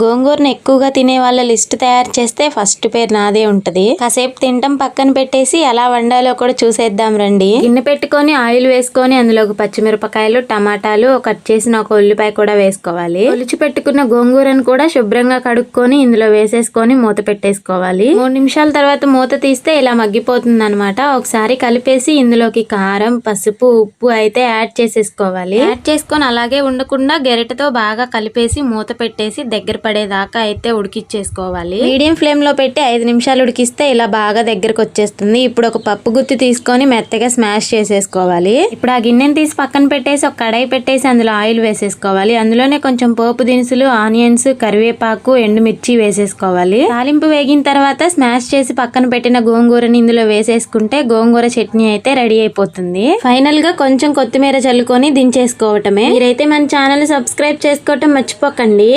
గోంగూరను ఎక్కువగా తినే వాళ్ళ లిస్ట్ తయారు చేస్తే ఫస్ట్ పేరు నాదే ఉంటది. కాసేపు తింటాం పక్కన పెట్టేసి ఎలా వండాలో కూడా చూసేద్దాం రండి. గిన్నె పెట్టుకొని ఆయిల్ వేసుకొని అందులోకి పచ్చిమిరపకాయలు టమాటాలు కట్ చేసిన ఒక ఉల్లిపాయ కూడా వేసుకోవాలి. ఒలిచి పెట్టుకున్న గోంగూరను కూడా శుభ్రంగా కడుక్కొని ఇందులో వేసేసుకొని మూత పెట్టేసుకోవాలి. మూడు నిమిషాల తర్వాత మూత తీస్తే ఇలా మగ్గిపోతుంది అనమాట ఒకసారి కలిపేసి ఇందులోకి కారం పసుపు ఉప్పు అయితే యాడ్ చేసేసుకోవాలి. యాడ్ చేసుకొని అలాగే ఉండకుండా గెరటతో బాగా కలిపేసి మూత పెట్టేసి దగ్గర పడేదాకా అయితే ఉడికిచ్చేసుకోవాలి. మీడియం ఫ్లేమ్లో పెట్టి ఐదు నిమిషాలు ఉడికిస్తే ఇలా బాగా దగ్గరకు వచ్చేస్తుంది. ఇప్పుడు ఒక పప్పు గుత్తి తీసుకొని మెత్తగా స్మాష్ చేసేసుకోవాలి. ఇప్పుడు ఆ గిన్నెని తీసి పక్కన పెట్టేసి ఒక కడాయి పెట్టేసి అందులో ఆయిల్ వేసేసుకోవాలి. అందులోనే కొంచెం పోపు దినుసులు ఆనియన్స్ కరివేపాకు ఎండుమిర్చి వేసేసుకోవాలి. తాలింపు వేగిన తర్వాత స్మాష్ చేసి పక్కన పెట్టిన గోంగూరని ఇందులో వేసేసుకుంటే గోంగూర చట్నీ అయితే రెడీ అయిపోతుంది. ఫైనల్గా కొంచెం కొత్తిమీర చల్లుకొని దించేసుకోవటమే. మీరైతే మన ఛానల్ సబ్స్క్రైబ్ చేసుకోవటం మర్చిపోకండి.